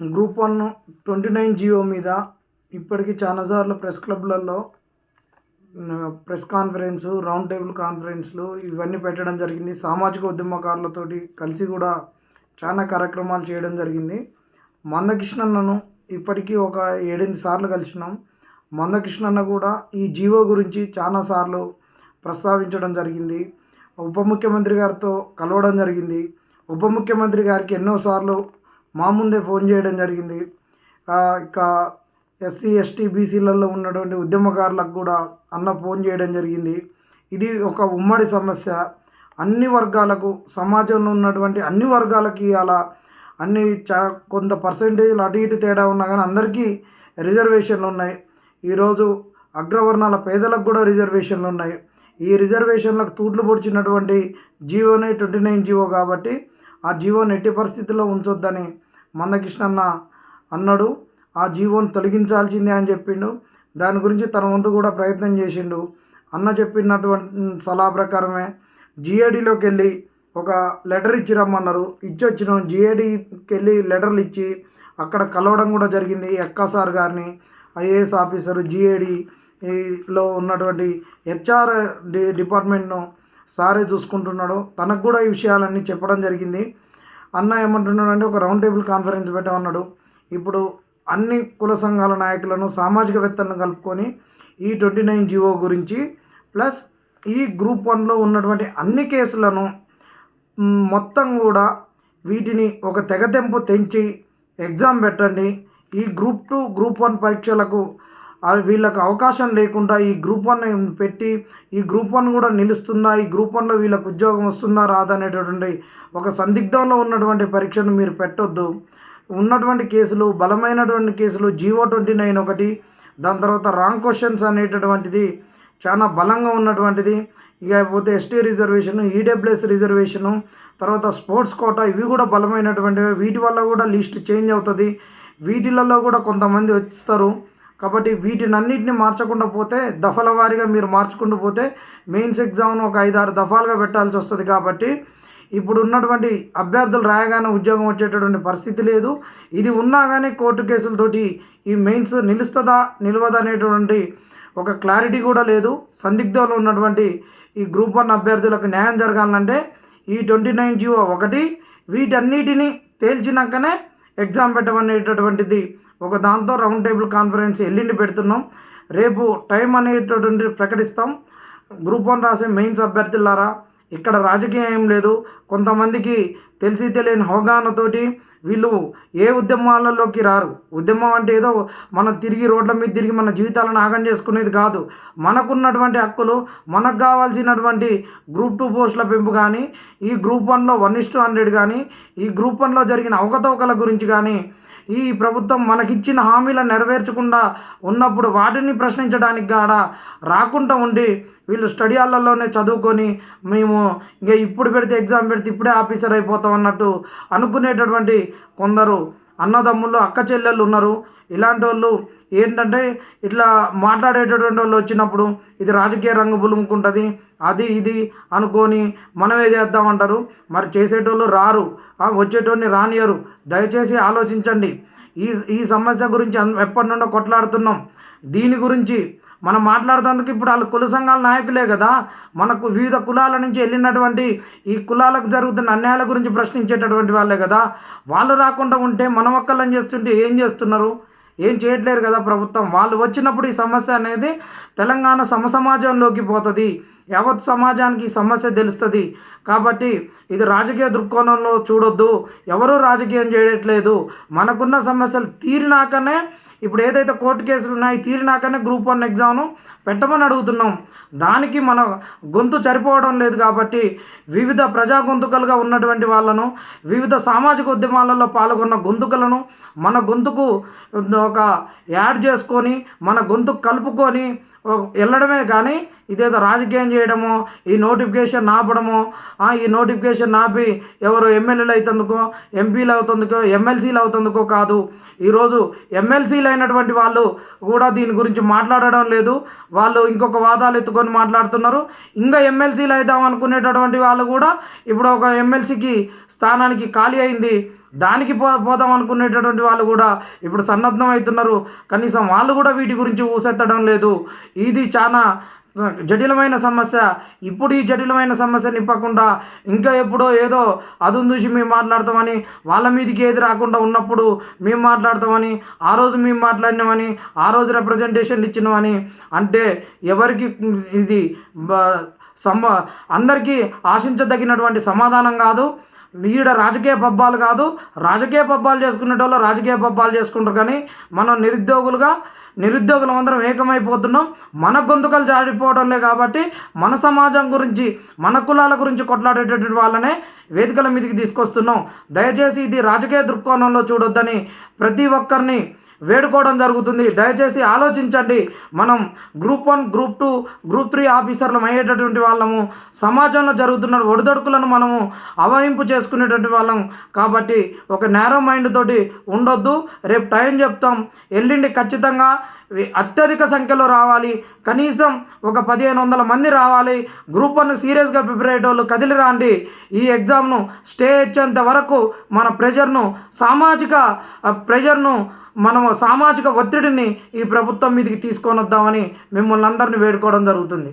Group one twenty nine GO మీద ఇప్పటికీ చాలాసార్లు ప్రెస్ క్లబ్లలో ప్రెస్ కాన్ఫరెన్స్ రౌండ్ టేబుల్ కాన్ఫరెన్స్లు ఇవన్నీ పెట్టడం జరిగింది. సామాజిక ఉద్యమకారులతోటి కలిసి కూడా చాలా కార్యక్రమాలు చేయడం జరిగింది. మందకృష్ణన్నను ఇప్పటికీ ఒక ఏడెనిమిది సార్లు కలిసినాం. మందకృష్ణన్న కూడా ఈ జీవో గురించి చాలాసార్లు ప్రస్తావించడం జరిగింది. ఉప ముఖ్యమంత్రి గారితో కలవడం జరిగింది. ఉప ముఖ్యమంత్రి గారికి ఎన్నోసార్లు మా ముందే ఫోన్ చేయడం జరిగింది. ఇంకా ఇక ఎస్సీ ఎస్టీ బీసీలలో ఉన్నటువంటి ఉద్యమకారులకు కూడా అన్న ఫోన్ చేయడం జరిగింది. ఇది ఒక ఉమ్మడి సమస్య. అన్ని వర్గాలకు సమాజంలో ఉన్నటువంటి అన్ని వర్గాలకి అలా అన్ని చా కొంత పర్సంటేజ్లు అటు ఇటు తేడా ఉన్నా కానీ అందరికీ రిజర్వేషన్లు ఉన్నాయి. ఈరోజు అగ్రవర్ణాల పేదలకు కూడా రిజర్వేషన్లు ఉన్నాయి. ఈ రిజర్వేషన్లకు తూట్లు పొడిచినటువంటి జీవోనే ట్వంటీ నైన్ జీవో కాబట్టి ఆ జీవోని ఎట్టి పరిస్థితుల్లో ఉంచొద్దని మందకృష్ణన్న అన్నాడు ఆ జీవోని తొలగించాల్సిందే అని చెప్పిండు. దాని గురించి తన వంతు కూడా ప్రయత్నం చేసిండు. అన్న చెప్పినటువంటి సలహా ప్రకారమే జిఏడిలోకి వెళ్ళి ఒక లెటర్ ఇచ్చి రమ్మన్నారు. ఇచ్చి వచ్చినాం జిఏడికి వెళ్ళి లెటర్లు ఇచ్చి అక్కడ కలవడం కూడా జరిగింది. ఎక్కా సార్ గారిని ఐఏఎస్ ఆఫీసరు జిఏడిలో ఉన్నటువంటి హెచ్ఆర్ డి డిపార్ట్మెంట్ను సారే చూసుకుంటున్నాడు. తనకు కూడా ఈ విషయాలన్నీ చెప్పడం జరిగింది. అన్న ఏమంటున్నాడు అంటే ఒక రౌండ్ టేబుల్ కాన్ఫరెన్స్ పెట్టమన్నాడు. ఇప్పుడు అన్ని కుల సంఘాల నాయకులను సామాజికవేత్తలను కలుపుకొని ఈ ట్వంటీ నైన్ జీవో గురించి ప్లస్ ఈ గ్రూప్ వన్లో ఉన్నటువంటి అన్ని కేసులను మొత్తం కూడా వీటిని ఒక తెగతెంపు తెంచి ఎగ్జామ్ పెట్టండి. ఈ గ్రూప్ టూ గ్రూప్ వన్ పరీక్షలకు వీళ్ళకు వీళ్ళకి అవకాశం లేకుండా ఈ గ్రూప్ వన్ పెట్టి ఈ గ్రూప్ వన్ కూడా నిలుస్తుందా? ఈ గ్రూప్ వన్లో వీళ్ళకు ఉద్యోగం వస్తుందా? రాదా అనేటటువంటి ఒక సందిగ్ధంలో ఉన్నటువంటి పరీక్షను మీరు పెట్టొద్దు. ఉన్నటువంటి కేసులు బలమైనటువంటి కేసులు జీవో ట్వంటీ నైన్ ఒకటి దాని తర్వాత రాంగ్ క్వశ్చన్స్ అనేటటువంటిది చాలా బలంగా ఉన్నటువంటిది ఇకపోతే ఎస్టీ రిజర్వేషన్ ఈడబ్ల్యూఎస్ రిజర్వేషను తర్వాత స్పోర్ట్స్ కోటా ఇవి కూడా బలమైనటువంటివి. వీటి వల్ల కూడా లిస్ట్ చేంజ్ అవుతుంది. వీటిలలో కూడా కొంతమంది వస్తారు కాబట్టి వీటినన్నిటిని మార్చకుండా పోతే దఫల వారీగా మీరు మార్చుకుంటూ పోతే మెయిన్స్ ఎగ్జామ్ను ఒక ఐదారు దఫాలుగా పెట్టాల్సి వస్తుంది కాబట్టి ఇప్పుడు ఉన్నటువంటి అభ్యర్థులు రాయగానే ఉద్యోగం వచ్చేటటువంటి పరిస్థితి లేదు. ఇది ఉన్నా కానీ కోర్టు కేసులతోటి ఈ మెయిన్స్ నిలుస్తుందా నిలవదా అనేటువంటి ఒక క్లారిటీ కూడా లేదు. సందిగ్ధంలో ఉన్నటువంటి ఈ గ్రూప్ వన్ అభ్యర్థులకు న్యాయం జరగాలంటే ఈ ట్వంటీ నైన్ జీవో ఒకటి వీటన్నిటిని తేల్చినాకనే ఎగ్జామ్ పెట్టమనేటటువంటిది ఒక దాంతో రౌండ్ టేబుల్ కాన్ఫరెన్స్ ఎల్లుండి పెడుతున్నాం. రేపు టైం అనేటటువంటి ప్రకటిస్తాం. గ్రూప్ వన్ రాసే మెయిన్స్ అభ్యర్థులారా ఇక్కడ రాజకీయం ఏం లేదు. కొంతమందికి తెలిసి తెలియని అవగాహనతోటి వీళ్ళు ఏ ఉద్యమాలలోకి రారు. ఉద్యమం అంటే ఏదో మనం తిరిగి రోడ్ల మీద తిరిగి మన జీవితాలను ఆగం చేసుకునేది కాదు. మనకున్నటువంటి హక్కులు మనకు కావాల్సినటువంటి గ్రూప్ టూ పోస్టుల పెంపు కానీ ఈ గ్రూప్ వన్లో వన్ ఇస్ హండ్రెడ్ కానీ ఈ గ్రూప్ వన్లో జరిగిన అవకతవకల గురించి కానీ ఈ ప్రభుత్వం మనకిచ్చిన హామీలను నెరవేర్చకుండా ఉన్నప్పుడు వాటిని ప్రశ్నించడానికి కాడ రాకుండా ఉండి వీళ్ళు స్టడీ హాల్లలోనే చదువుకొని మేము ఇంకా ఇప్పుడు పెడితే ఎగ్జామ్ పెడితే ఇప్పుడే ఆఫీసర్ అయిపోతాం అన్నట్టు అనుకునేటటువంటి కొందరు అన్నదమ్ముళ్ళు అక్క చెల్లెళ్ళు ఉన్నారు. ఇలాంటి వాళ్ళు ఏంటంటే ఇట్లా మాట్లాడేటటువంటి వాళ్ళు వచ్చినప్పుడు ఇది రాజకీయ రంగు బులుముకుంటుంది అది ఇది అనుకొని మనమే చేద్దామంటారు. మరి చేసేటోళ్ళు రారు. వచ్చేటోళ్ళని వచ్చేటోడిని రానియరు. దయచేసి ఆలోచించండి. ఈ ఈ సమస్య గురించి ఎప్పటి నుండో కొట్లాడుతున్నాం. దీని గురించి మనం మాట్లాడుతందుకు ఇప్పుడు వాళ్ళు కుల సంఘాల నాయకులే కదా. మనకు వివిధ కులాల నుంచి వెళ్ళినటువంటి ఈ కులాలకు జరుగుతున్న అన్యాయాల గురించి ప్రశ్నించేటటువంటి వాళ్ళే కదా. వాళ్ళు రాకుండా ఉంటే మనం ఒక్కళ్ళని చేస్తుంటే ఏం చేస్తున్నారు? ఏం చేయట్లేరు కదా ప్రభుత్వం. వాళ్ళు వచ్చినప్పుడు ఈ సమస్య అనేది తెలంగాణ సమసమాజంలోకి పోతుంది. యావత్ సమాజానికి ఈ సమస్య తెలుస్తుంది. కాబట్టి ఇది రాజకీయ దృక్కోణంలో చూడొద్దు. ఎవరూ రాజకీయం చేయట్లేదు. మనకున్న సమస్యలు తీరినాకనే ఇప్పుడు ఏదైతే కోర్టు కేసులు ఉన్నాయి తీరినాకనే గ్రూప్ వన్ ఎగ్జామ్ను పెట్టమని అడుగుతున్నాం. దానికి మన గొంతు సరిపోవడం లేదు కాబట్టి వివిధ ప్రజా గొంతుకలుగా ఉన్నటువంటి వాళ్ళను వివిధ సామాజిక ఉద్యమాలలో పాల్గొన్న గొంతుకలను మన గొంతుకు ఒక యాడ్ చేసుకొని మన గొంతు కలుపుకొని వెళ్ళడమే కానీ ఇదేదో రాజకీయం చేయడమో ఈ నోటిఫికేషన్ ఆపడమో ఈ నోటిఫికేషన్ ఆపి ఎవరు ఎమ్మెల్యేలు అవుతుందుకో ఎంపీలు అవుతుందుకో ఎమ్మెల్సీలు అవుతుందుకో కాదు. ఈరోజు ఎమ్మెల్సీలు అయినటువంటి వాళ్ళు కూడా దీని గురించి మాట్లాడడం లేదు. వాళ్ళు ఇంకొక వాదాలు ఎత్తుకొని మాట్లాడుతున్నారు. ఇంకా ఎమ్మెల్సీలు అవుదాం అనుకునేటటువంటి వాళ్ళు కూడా ఇప్పుడు ఒక ఎమ్మెల్సీకి స్థానానికి ఖాళీ అయింది. దానికి పో పోదాం అనుకునేటటువంటి వాళ్ళు కూడా ఇప్పుడు సన్నద్ధం అవుతున్నారు. కనీసం వాళ్ళు కూడా వీటి గురించి ఊసెత్తడం లేదు. ఇది చాలా జటిలమైన సమస్య. ఇప్పుడు ఈ జటిలమైన సమస్య నిప్పకుండా ఇంకా ఎప్పుడో ఏదో అదును చూసి మేము మాట్లాడతామని వాళ్ళ మీదకి ఏది రాకుండా ఉన్నప్పుడు మేము మాట్లాడతామని ఆ రోజు మేము మాట్లాడినామని ఆ రోజు రిప్రజెంటేషన్లు ఇచ్చినామని అంటే ఎవరికి ఇది సమ అందరికీ ఆశించదగినటువంటి సమాధానం కాదు. ఈడ రాజకీయ పబ్బాలు కాదు రాజకీయ పబ్బాలు చేసుకునేటోళ్ళు రాజకీయ పబ్బాలు చేసుకుంటారు కానీ మనం నిరుద్యోగులుగా నిరుద్యోగులం అందరం ఏకమైపోతున్నాం. మన గొంతుకలు జారిపోవడంలే కాబట్టి మన సమాజం గురించి మన కులాల గురించి కొట్లాడేటటువంటి వాళ్ళనే వేదికల మీదకి తీసుకొస్తున్నాం. దయచేసి ఇది రాజకీయ దృక్కోణంలో చూడొద్దని ప్రతి ఒక్కరిని వేడుకోవడం జరుగుతుంది. దయచేసి ఆలోచించండి. మనం group one group two group three ఆఫీసర్లు అయ్యేటటువంటి వాళ్ళము. సమాజంలో జరుగుతున్న ఒడిదొడుకులను మనము అవహింపు చేసుకునేటువంటి వాళ్ళం. కాబట్టి ఒక నేరో మైండ్ తోటి ఉండొద్దు. రేపు టైం చెప్తాం. ఎల్లుండి ఖచ్చితంగా అత్యధిక సంఖ్యలో రావాలి. కనీసం ఒక పదిహేను వందల మంది రావాలి. గ్రూప్ వన్ సీరియస్గా ప్రిపేర్ అయ్యేటోళ్ళు కదిలి రాండి. ఈ ఎగ్జామ్ను స్టే ఇచ్చేంత వరకు మన ప్రెషర్ను సామాజిక ప్రెజర్ను ప్రెషర్ను మనము సామాజిక ఒత్తిడిని ఈ ప్రభుత్వం మీదకి తీసుకొని వద్దామని మిమ్మల్ని అందరినీ వేడుకోవడం జరుగుతుంది.